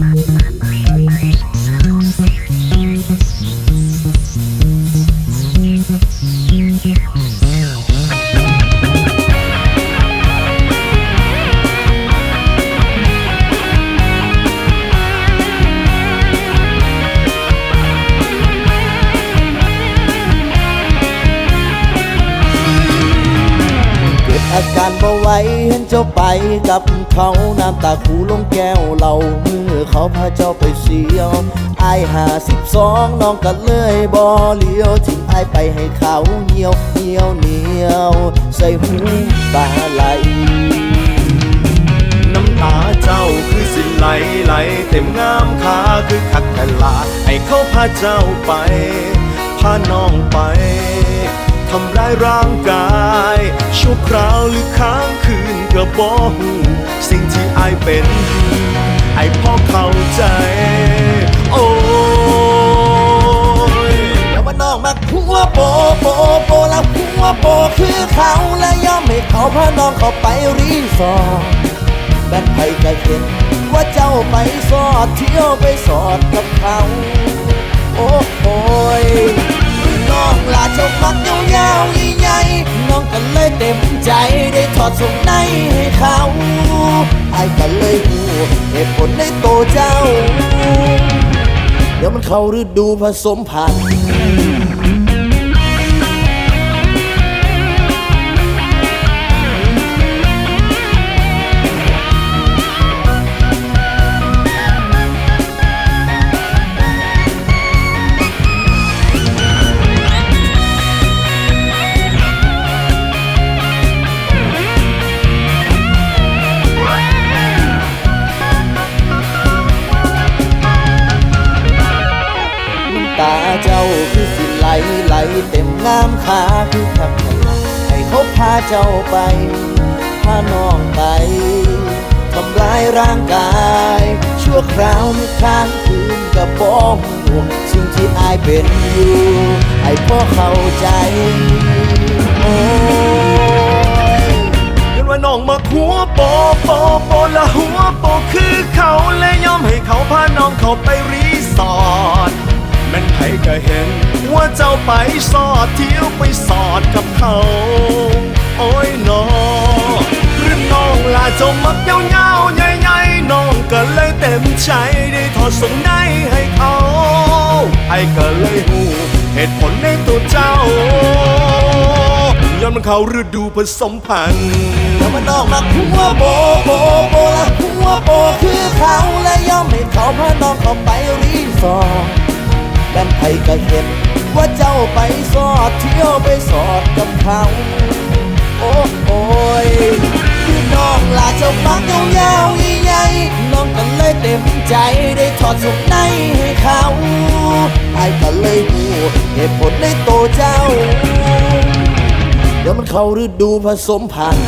Thank you. ดการบ่ไหวเห็นเจ้าไปกับเขาน้ำตาคูลงแก้วเรามือเขาพาเจ้าไปเสียวอายหาสิบสองน้องก็เลยบ่เลี้ยวทิ้งอายไปให้เขาเหี่ยวเหี่ยวเหนียว ใส่หูตาไหลน้ำตาเจ้าคือสิไหลไหลเต็มงามขาคือคักแต่ลาให้เขาพาเจ้าไปพาน้องไป ทำร้ายร่างกายชั่วคราวหรือค้างคืนก็บ่หูสิ่งที่อายเป็นไอพ่อเข้าใจ โอ้ยแล้วมันน้องมาหัวโปโปโปแล้วหัวโปคือเขาและยอมให้เขาพาน้องเขาไปรีสอร์ทแม่นไผก็เห็นว่าเจ้าไปสอดเที่ยวไปสอดกับเขา ใจได้ถอดส่งในให้เขาไอ้กันเลยหูเหตุผลในโตเจ้า เดี๋ยวมันเข้าฤดูผสมพันธุ์ เต็มงามขาคือคำขลังให้เขาพาเจ้าไป พาน้องไปทำร้ายร่างกาย ชั่วคราวไม่ค้างคืนกับบ้องห่วงสิ่งที่อายเป็นอยู่ให้พ่อเข้าใจโอ้ยเห็นว่าน้องมาหัวโปโปโปและหัวโปคือเขาและยอมให้เขาพาน้องเขาไปรีสอร์ทแม่นไผก็เห็น ว่าเจ้าไปสอดเที่ยวไปสอดกับเขา โอ้ยน้องหรือน้องลาเจ้ามักเยาวๆใหญ่ๆน้องก็เลยเต็มใจได้ถอดสงในให้เขาไอ้ก็เลยหูเหตุผลในตัวเจ้าย้อนมันเขาฤดูผสมพันธุ์แล้วมันออกมาหัวโบโบโบละหัวโบคือเขาและยอมให้เขาพาน้องเขาไปรีสอร์ท แม่นไผก็เห็น ว่าเจ้าไปสอดเที่ยวไปสอดกับเขาโอ้โอยพี่น้องลาเจ้ามักยาวๆใหญ่น้องก็เลยเต็มใจได้ถอดส่งในให้เขาไอ้ก็เลยหูเหตุผลในโตเจ้า เดี๋ยวมันเข้าฤดูผสมพันธุ์